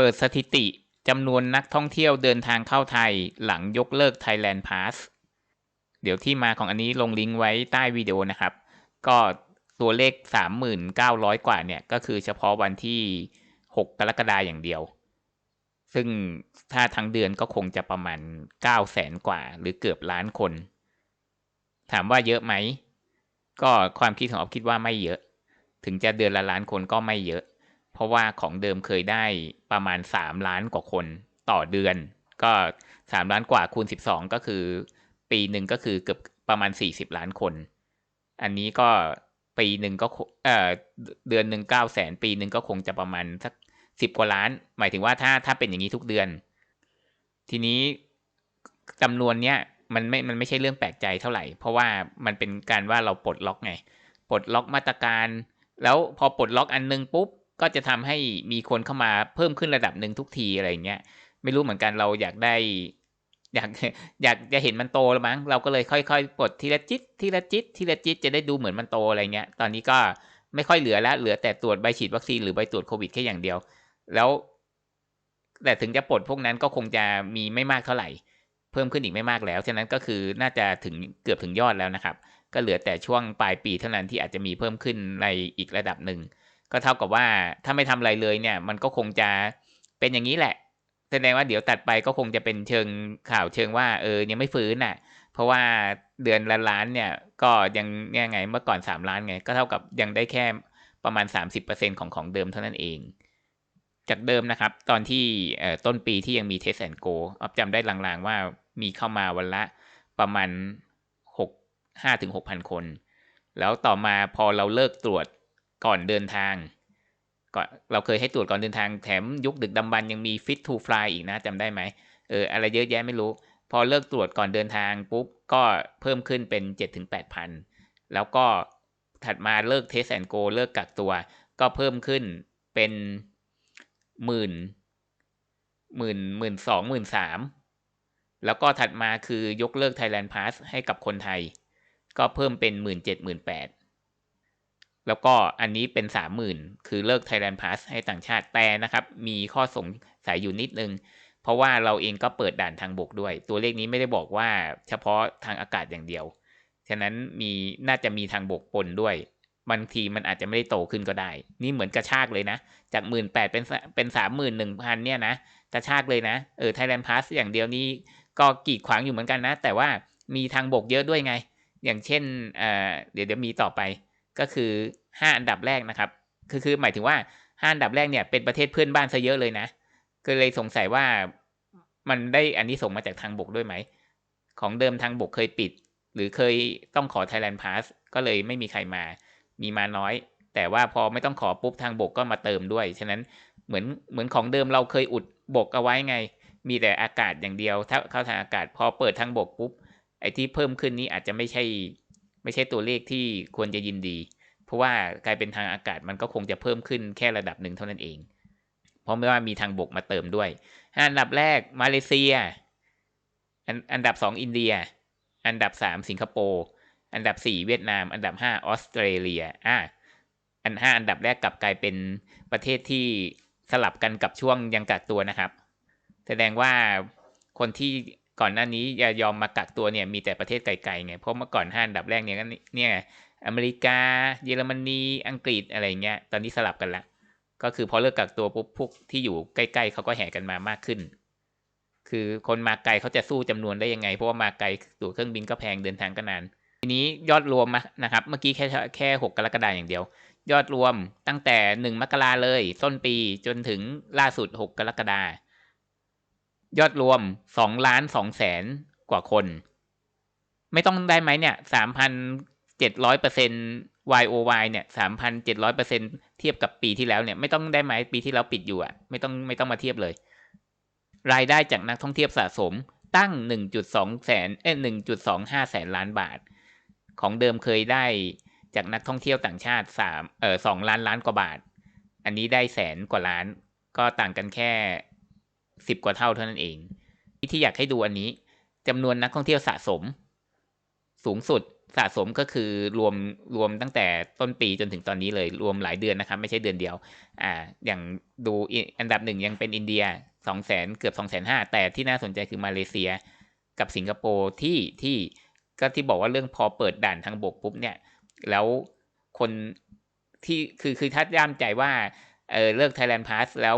ปิดสถิติจำนวนนักท่องเที่ยวเดินทางเข้าไทยหลังยกเลิก Thailand Pass เดี๋ยวที่มาของอันนี้ลงลิงก์ไว้ใต้วิดีโอนะครับ ก็ตัวเลข 3,900 กว่าเนี่ย ก็คือเฉพาะวันที่ 6 กรกฎาอย่างเดียว ซึ่งถ้าทั้งเดือนก็คงจะประมาณ9แสนกว่า หรือเกือบล้านคน ถามว่าเยอะไหม ก็ความคิดของออฟคิดว่าไม่เยอะ ถึงจะเดือนละล้านคนก็ไม่เยอะ ราะว่าของเดิมเคยได้ประมาณ 3 ล้านกว่าคนต่อเดือน ก็ 3 ล้านกว่าคูณ 12 ก็คือ ปีหนึ่งก็คือเกือบประมาณ 40 ล้านคน อันนี้ก็ปีหนึ่งก็เอ่อเดือนหนึ่งเก้าแสนปีหนึ่งก็คงจะประมาณสักสิบกว่าล้าน หมายถึงว่าถ้าถ้าเป็นอย่างนี้ทุกเดือน ทีนี้จำนวนเนี้ยมันไม่ มันไม่ใช่เรื่องแปลกใจเท่าไหร่ เพราะว่ามันเป็นการว่าเราปลดล็อกไง ปลดล็อกมาตรการ แล้วพอปลดล็อกอันนึงปุ๊บ ก็จะทำให้มีคนเข้ามาเพิ่มขึ้นระดับหนึ่งทุกทีอะไรเงี้ยไม่รู้เหมือนกันเราอยากได้ อยากอยากจะเห็นมันโตแล้วมั้งเราก็เลยค่อยๆปลดทีละจิตทีละจิตทีละจิตจะได้ดูเหมือนมันโตอะไรเงี้ย ตอนนี้ก็ไม่ค่อยเหลือแล้วเหลือแต่ตรวจใบฉีดวัคซีนหรือใบตรวจโควิดแค่อย่างเดียว แล้ว แต่ถึงจะปลดพวกนั้นก็คงจะมีไม่มากเท่าไหร่ เพิ่มขึ้นอีกไม่มากแล้ว ฉะนั้นก็คือน่าจะถึงเกือบถึงยอดแล้วนะครับ ก็เหลือแต่ช่วงปลายปีเท่านั้นที่อาจจะมีเพิ่มขึ้นในอีกระดับหนึ่ง ก็เท่ากับว่าถ้าไม่ทำอะไรเลยเนี่ย มันก็คงจะเป็นอย่างนี้แหละ แสดงว่าเดี๋ยวตัดไปก็คงจะเป็นเชิงข่าวเชิงว่าเออยังไม่ฟื้นน่ะ เพราะว่าเดือนละล้านเนี่ย ก็ยังยังไงเมื่อก่อนสามล้านไง ก็เท่ากับยังได้แค่ประมาณสามสิบเปอร์เซ็นของของเดิมเท่านั้นเอง จากเดิมนะครับ ตอนที่ต้นปีที่ยังมีเทสแอนโกอจำได้ลางๆว่ามีเข้ามาวันละประมาณหกห้าถึงหกพันคน แล้วต่อมาพอเราเลิกตรวจ ก่อนเดินทางก่อนเราเคยให้ตรวจก่อนเดินทางแถมยุคดึกดำบรรยังมี fit to fly อีกนะจำได้ไหมเอออะไรเยอะแยะไม่รู้ พอเลิกตรวจก่อนเดินทางปุ๊บก็เพิ่มขึ้นเป็น7จ็ถึงแปดพันแล้วก็ถัดมาเลิกเทสแอนโกเลิกกักตัว ก็เพิ่มขึ้นเป็นหมื่นหมื่นหมื่นสองหมื่นสามแล้วก็ถัดมาคือยกเลิก Thailand Pass ให้กับคนไทย ก็เพิ่มเป็นหมื่นเจ็ดหมื่นแปด แล้วก็อันนี้เป็นสามหมื่นคือเลิก Thailand Pass ให้ต่างชาติแต่นะครับ มีข้อสงสัยอยู่นิดนึง เพราะว่าเราเองก็เปิดด่านทางบกด้วย ตัวเลขนี้ไม่ได้บอกว่าเฉพาะทางอากาศอย่างเดียว ฉะนั้นมีน่าจะมีทางบกปนด้วยบางทีมันอาจจะไม่ได้โตขึ้นก็ได้ นี่เหมือนกระชากเลยนะ จากหมื่นแปดเป็นเป็นสามหมื่นหนึ่งพันเนี่ยนะ กระชากเลยนะ เออ Thailand Pass อย่างเดียวนี้ก็กีดขวางอยู่เหมือนกันนะ แต่ว่ามีทางบกเยอะด้วยไง อย่างเช่นเออเดี๋ยวเดี๋ยวมีต่อไป ก็คือห้าอันดับแรกนะครับ คือคือหมายถึงว่าห้าอันดับแรกเนี่ยเป็นประเทศเพื่อนบ้านซะเยอะเลยนะ ก็เลยสงสัยว่ามันได้อันนี้ส่งมาจากทางบกด้วยไหม ของเดิมทางบกเคยปิด หรือเคยต้องขอ Thailand Pass ก็เลยไม่มีใครมา มีมาน้อย แต่ว่าพอไม่ต้องขอปุ๊บทางบกก็มาเติมด้วย ฉะนั้นเหมือนเหมือนของเดิมเราเคยอุดบกเอาไว้ไง มีแต่อากาศอย่างเดียว ถ้าเข้าทางอากาศพอเปิดทางบกปุ๊บไอ้ที่เพิ่มขึ้นนี้อาจจะไม่ใช่ ไม่ใช่ตัวเลขที่ควรจะยินดี เพราะว่ากลายเป็นทางอากาศมันก็คงจะเพิ่มขึ้นแค่ระดับหนึ่งเท่านั้นเอง เพราะไม่ว่ามีทางบกมาเติมด้วย อันดับแรกมาเลเซีย อันอันดับสองอินเดีย อันดับสามสิงคโปร์อันดับสี่เวียดนาม อันดับห้าออสเตรเลียอะอันห้าอันดับแรกกลับกลายเป็นประเทศที่สลับกันกับช่วงยังกักตัวนะครับ แสดงว่าคนที่ ก่อนหน้านี้จะยอมมากักตัวเนี่ยมีแต่ประเทศไกลๆไงเพราะเมื่อก่อนห้าอันดับแรกเนี่ยเนี่ยอเมริกา เยอรมนีอังกฤษอะไรเงี้ยตอนนี้สลับกันละก็คือพอเลิกกักตัวปุ๊บพวกที่อยู่ใกล้ๆเขาก็แห่กันมามากขึ้น คือคนมาไกลเขาจะสู้จำนวนได้ยังไง เพราะว่ามาไกลตั๋วเครื่องบินก็แพงเดินทางก็นาน ทีนี้ยอดรวมนะครับ เมื่อกี้แค่แค่หกกรกฎาอย่างเดียว ยอดรวมตั้งแต่หนึ่งมกราเลยต้นปีจนถึงล่าสุดหกกรกฎาคม ยอดรวมสองล้านสองแสนกว่าคน ไม่ต้องได้ไหมเนี่ยสามพันเจ็ดร้อยเปอร์เซ็น YOY เนี่ยสามพันเจ็ดร้อยเปอร์เซ็นเทียบกับปีที่แล้วเนี่ยไม่ต้องได้ไหมปีที่เราปิดอยู่อะไม่ต้องไม่ต้องมาเทียบเลย รายได้จากนักท่องเที่ยวสะสมตั้งหนึ่งจุดสองแสน เอ้หนึ่งจุดสองห้าแสนล้านบาท ของเดิมเคยได้จากนักท่องเที่ยวต่างชาติสามเออสองล้านล้านกว่าบาท อันนี้ได้แสนกว่าล้าน ก็ต่างกันแค่ สิบกว่าเท่าเท่านั้นเองที่อยากให้ดูอันนี้จำนวนนักท่องเที่ยวสะสม สูงสุดสะสมก็คือรวมรวมตั้งแต่ต้นปีจนถึงตอนนี้เลยรวมหลายเดือนนะครับ ไม่ใช่เดือนเดียว อ่า อย่างดูอันดับหนึ่งยังเป็นอินเดียสองแสนเกือบสองแสนห้าแต่ที่น่าสนใจคือมาเลเซีย กับสิงคโปร์ที่ที่ก็ที่บอกว่าเรื่องพอเปิดด่านทางบกปุ๊บเนี่ย แล้วคนที่คือคือถ้าย่ามใจว่าเออเลิก Thailand Pass แล้ว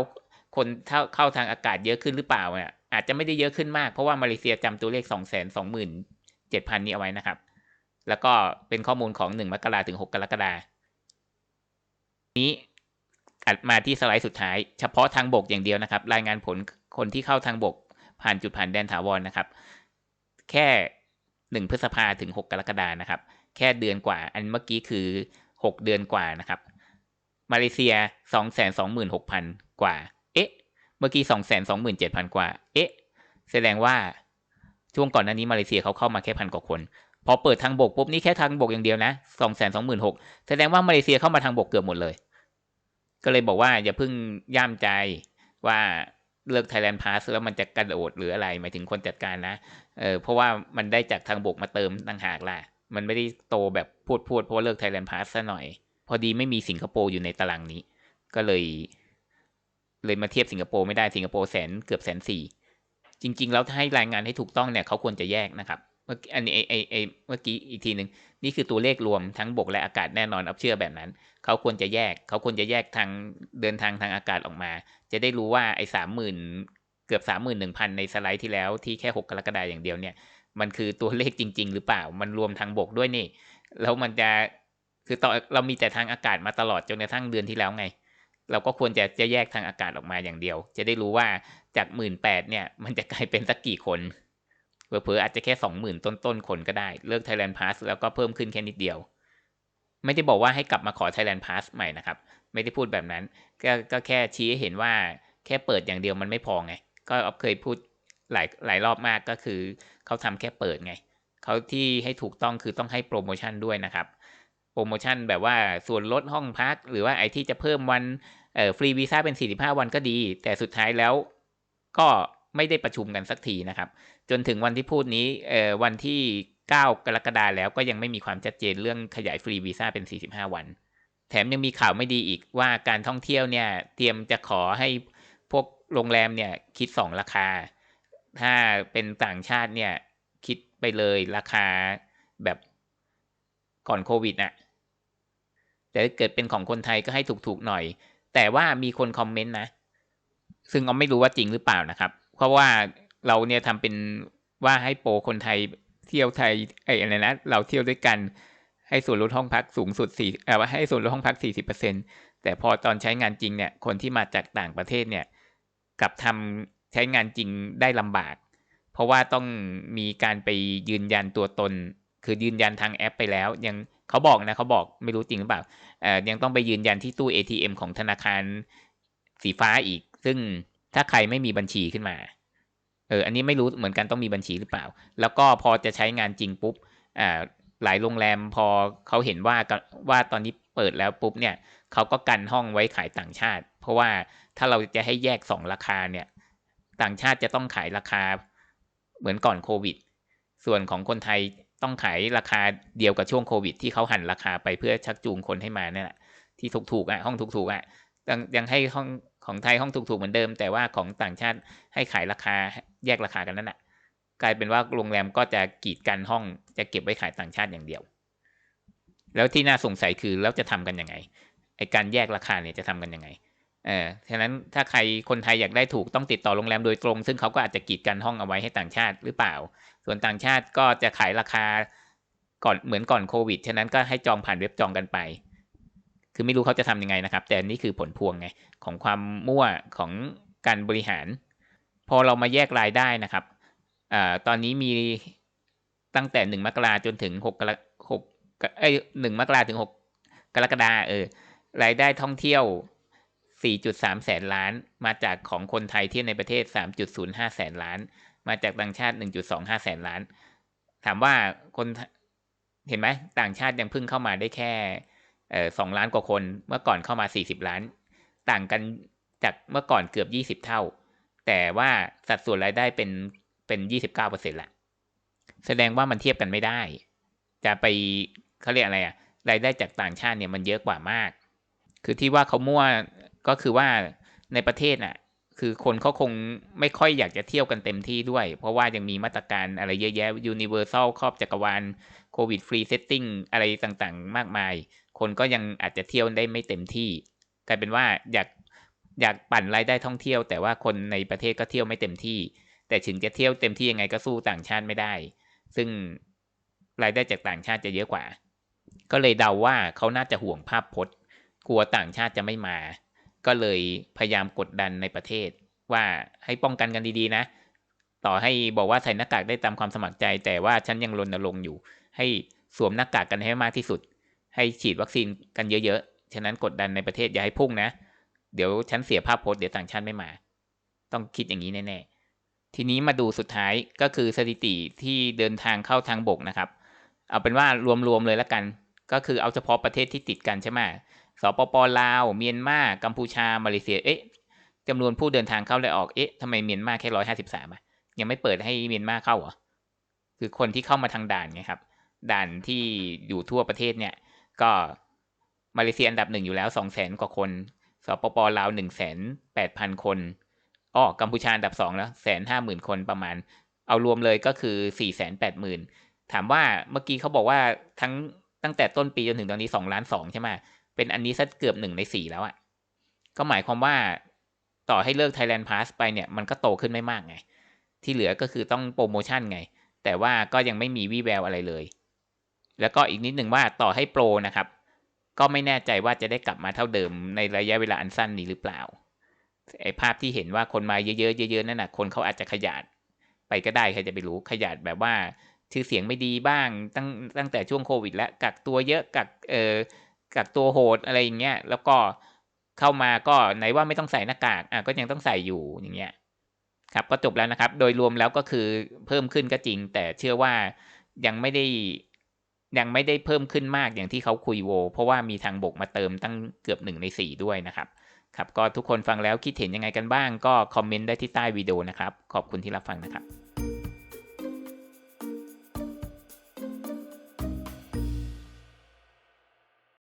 คนเข้าทางอากาศเยอะขึ้นหรือเปล่าเนี่ยอาจจะไม่ได้เยอะขึ้นมาก เพราะว่ามาเลเซียจำตัวเลขสองแสนสองหมื่นเจ็ดพันนี้เอาไว้นะครับ แล้วก็เป็นข้อมูลของหนึ่งมกราถึงหกกรกฎานี้อัดมาที่สไลด์สุดท้าย เฉพาะทางบกอย่างเดียวนะครับ รายงานผลคนที่เข้าทางบกผ่านจุดผ่านแดนถาวรนนะครับ แค่หนึ่งพฤษภาถึงหกกรกฎานะครับ แค่เดือนกว่า อันเมื่อกี้คือหกเดือนกว่านะครับ มาเลเซียสองแสนสองหมื่นหกพันกว่า มื่อกี้สองแสนสองหมื่นเจ็ดพันกว่า เอ๊ะ แสดงว่าช่วงก่อนหน้านี้มาเลเซียเขาเข้ามาแค่พันกว่าคน พอเปิดทางบกปุ๊บนี่แค่ทางบกอย่างเดียวนะสองแสนสองหมื่นหกแสดงว่ามาเลเซียเข้ามาทางบกเกือบหมดเลย ก็เลยบอกว่าอย่าเพิ่งย่ามใจว่าเลิก Thailand Pass แล้วมันจะกระโดดหรืออะไรหมายถึงคนจัดการนะ เออเพราะว่ามันได้จากทางบกมาเติมต่างหากล่ะ มันไม่ได้โตแบบพูดพูดเพราะว่าเลิก Thailand Pass ซะหน่อย พอดีไม่มีสิงคโปร์อยู่ในตารางนี้ ก็เลย เลยมาเทียบสิงคโปร์ไม่ได้สิงคโปร์แสนเกือบแสนสี่จริง ๆ แล้วถ้าให้รายงานให้ถูกต้องเนี่ยเขาควรจะแยกนะครับเมื่ออันนี้ไอไอเมื่อกี้อีกทีหนึ่งนี่คือตัวเลขรวมทั้งบกและอากาศแน่นอนเอาเชื่อแบบนั้น เขาควรจะแยก เขาควรจะแยกทางเดินทางทางอากาศออกมา จะได้รู้ว่าไอสามหมื่นเกือบสามหมื่นหนึ่งพันในสไลด์ที่แล้วที่แค่หกกรกฎาอย่างเดียวเนี่ย มันคือตัวเลขจริง ๆ หรือเปล่า มันรวมทางบกด้วยนี่ แล้วมันจะคือต่อเรามีแต่ทางอากาศมาตลอดจนกระทั่งเดือนที่แล้วไง เราก็ควรจะจะแยกทางอากาศออกมาอย่างเดียว จะได้รู้ว่าจากหมื่นแปดเนี่ย มันจะกลายเป็นสักกี่คนเผลอๆอาจจะแค่สองหมื่นต้นๆคนก็ได้ เลิก Thailand Pass แล้วก็เพิ่มขึ้นแค่นิดเดียว ไม่ได้บอกว่าให้กลับมาขอ Thailand Pass ใหม่นะครับ ไม่ได้พูดแบบนั้นก็ก็แค่ชี้ให้เห็นว่าแค่เปิดอย่างเดียวมันไม่พอไง ก็ออฟเคยพูดหลายหลายรอบมากก็คือเขาทำแค่เปิดไงเขาที่ให้ถูกต้องคือต้องให้โปรโมชั่นด้วยนะครับ โปรโมชั่นแบบว่าส่วนลดห้องพัก หรือว่าไอที่จะเพิ่มวันเอ่อฟรีวีซ่าเป็น 45 วันก็ดี แต่สุดท้ายแล้วก็ไม่ได้ประชุมกันสักทีนะครับ จนถึงวันที่พูดนี้เอ่อวันที่ 9 กรกฎาแล้วก็ยังไม่มีความชัดเจนเรื่องขยายฟรีวีซ่าเป็น 45 วัน แถมยังมีข่าวไม่ดีอีกว่าการท่องเที่ยวเนี่ยเตรียมจะขอให้พวกโรงแรมเนี่ยคิด 2 ราคา ถ้าเป็นต่างชาติเนี่ยคิดไปเลยราคาแบบก่อนโควิดน่ะ แต่เกิดเป็นของคนไทยก็ให้ถูกๆหน่อย แต่ว่ามีคนคอมเมนต์นะ ซึ่งเราไม่รู้ว่าจริงหรือเปล่านะครับ เพราะว่าเราเนี่ยทำเป็นว่าให้โปรคนไทยเที่ยวไทยไอ้อะไรนะเราเที่ยวด้วยกันให้ส่วนลดห้องพักสูงสุดสี่เออว่าให้ส่วนลดห้องพักสี่สิบเปอร์เซ็นแต่พอตอนใช้งานจริงเนี่ย คนที่มาจากต่างประเทศเนี่ยกลับทำใช้งานจริงได้ลำบาก เพราะว่าต้องมีการไปยืนยันตัวตน คือยืนยันทางแอปไปแล้ว ยัง เขาบอกนะเขาบอกไม่รู้จริงหรือเปล่าเอ่อยังต้องไปยืนยันที่ตู้ ATM ของธนาคารสีฟ้าอีก ซึ่งถ้าใครไม่มีบัญชีขึ้นมา เออ อันนี้ไม่รู้เหมือนกันต้องมีบัญชีหรือเปล่า แล้วก็พอจะใช้งานจริงปุ๊บอ่าหลายโรงแรมพอเขาเห็นว่าว่าตอนนี้เปิดแล้วปุ๊บเนี่ยเขาก็กันห้องไว้ขายต่างชาติ เพราะว่าถ้าเราจะให้แยกสองราคาเนี่ยต่างชาติจะต้องขายราคาเหมือนก่อนโควิด ส่วนของคนไทย ต้องขายราคาเดียวกับช่วงโควิด ที่เขาหันราคาไปเพื่อชักจูงคนให้มาเนี่ยแหละที่ถูกๆอะห้องถูกๆอะยังยังให้ห้องของไทยห้องถูกๆเหมือนเดิม แต่ว่าของต่างชาติให้ขายราคาแยกราคากันนั่นแหละกลายเป็นว่าโรงแรมก็จะกีดกันห้องจะเก็บไว้ขายต่างชาติอย่างเดียว แล้วที่น่าสงสัยคือแล้วจะทำกันยังไงไอการแยกราคาเนี่ยจะทำกันยังไง เออฉะนั้นถ้าใครคนไทยอยากได้ถูกต้องติดต่อโรงแรมโดยตรง ซึ่งเขาก็อาจจะกีดกันห้องเอาไว้ให้ต่างชาติหรือเปล่า ส่วนต่างชาติก็จะขายราคาก่อนเหมือนก่อนโควิด ฉะนั้นก็ให้จองผ่านเว็บจองกันไป คือไม่รู้เขาจะทำยังไงนะครับ แต่นี่คือผลพวงไงของความมั่วของการบริหาร พอเรามาแยกรายได้นะครับอตอนนี้มีตั้งแต่หนึ่งมกราจนถึงหกกรหกเอ้ยหนึ่งมกราถึงหกกรกฎาเออรายได้ท่องเที่ยว 4.3 แสนล้าน มาจากของคนไทยที่ในประเทศ 3.05 แสนล้าน มาจากต่างชาติ 1.25 แสนล้าน ถามว่าคนเห็นไหมต่างชาติยังเพิ่งเข้ามาได้แค่สองล้านกว่าคน เมื่อก่อนเข้ามา 40 ล้าน ต่างกันจากเมื่อก่อนเกือบ 20 เท่า แต่ว่าสัดส่วนรายได้เป็นเป็น 29เปอร์เซ็นต์ละ แสดงว่ามันเทียบกันไม่ได้ จะไปเขาเรียกอะไรอะรายได้จากต่างชาติเนี่ยมันเยอะกว่ามาก คือที่ว่าเขามั่ว ก็คือว่าในประเทศน่ะคือคนเขาคงไม่ค่อยอยากจะเที่ยวกันเต็มที่ด้วย เพราะว่ายังมีมาตรการอะไรเยอะแยะ Universal ครอบจักรวาลโควิดฟรีเซตติ้งอะไรต่างๆ มากมาย คนก็ยังอาจจะเที่ยวได้ไม่เต็มที่ กลายเป็นว่าอยากอยากปั่นรายได้ท่องเที่ยว แต่ว่าคนในประเทศก็เที่ยวไม่เต็มที่ แต่ถึงจะเที่ยวเต็มที่ยังไงก็สู้ต่างชาติไม่ได้ ซึ่งรายได้จากต่างชาติจะเยอะกว่า ก็เลยเดาว่าเขาน่าจะห่วงภาพพจน์ กลัวต่างชาติจะไม่มา ก็เลยพยายามกดดันในประเทศ ว่าให้ป้องกันกันดีๆนะ ต่อให้บอกว่าใส่หน้ากากได้ตามความสมัครใจ แต่ว่าฉันยังรณรงค์อยู่ ให้สวมหน้ากากกันให้มากที่สุด ให้ฉีดวัคซีนกันเยอะๆ ฉะนั้นกดดันในประเทศอย่าให้พุ่งนะ เดี๋ยวฉันเสียภาพพจน์เดี๋ยวต่างชาติไม่มา ต้องคิดอย่างนี้แน่ๆ ทีนี้มาดูสุดท้ายก็คือสถิติที่เดินทางเข้าทางบกนะครับ เอาเป็นว่ารวมๆเลยละกัน ก็คือเอาเฉพาะประเทศที่ติดกันใช่ไหม สปปลาว เมียนมากัมพูชา มาเลเซีย เอ๊ะจำนวนผู้เดินทางเข้าและออก เอ๊ะทำไมเมียนมาแค่ร้อยห้าสิบสามอะ ยังไม่เปิดให้เมียนมาเข้าเหรอ คือคนที่เข้ามาทางด่านไงครับ ด่านที่อยู่ทั่วประเทศเนี่ย ก็มาเลเซียอันดับหนึ่งอยู่แล้วสองแสนกว่าคน สปปลาวหนึ่งแสนแปดพันคนอ้อกัมพูชาอันดับสองแล้วแสนห้าหมื่นคนประมาณ เอารวมเลยก็คือสี่แสนแปดหมื่นถามว่าเมื่อกี้เขาบอกว่าทั้งตั้งแต่ต้นปีจนถึงตอนนี้สองล้านสองใช่ไหม เป็นอันนี้สักเกือบหนึ่งในสี่แล้วอะ่ะ ก็หมายความว่าต่อให้เลิก Thailand Pass ไปเนี่ยมันก็โตขึ้นไม่มากไง ที่เหลือก็คือต้องโปรโมชั่นไง แต่ว่าก็ยังไม่มีวี่แววอะไรเลย แล้วก็อีกนิดหนึ่งว่าต่อให้โปรนะครับ ก็ไม่แน่ใจว่าจะได้กลับมาเท่าเดิมในระยะเวลาอันสั้นนี้หรือเปล่าไอภาพที่เห็นว่าคนมาเยอะๆเยอะๆนั่นนะคนเขาอาจจะขยาดไปก็ได้ใครจะไปรู้ขยาดแบบว่าชื่อเสียงไม่ดีบ้างตั้งตั้งแต่ช่วงโควิด แล้วกักตัวเยอะกักเออ กักตัวโหดอะไรอย่างเงี้ย แล้วก็เข้ามาก็ไหนว่าไม่ต้องใส่หน้ากากอะก็ยังต้องใส่อยู่อย่างเงี้ยครับก็จบแล้วนะครับ โดยรวมแล้วก็คือเพิ่มขึ้นก็จริง แต่เชื่อว่ายังไม่ได้ยังไม่ได้เพิ่มขึ้นมากอย่างที่เขาคุยโว เพราะว่ามีทางบกมาเติมตั้งเกือบหนึ่งในสี่ด้วยนะครับ ครับก็ทุกคนฟังแล้วคิดเห็นยังไงกันบ้าง ก็คอมเมนต์ได้ที่ใต้วิดีโอนะครับ ขอบคุณที่รับฟังนะครับ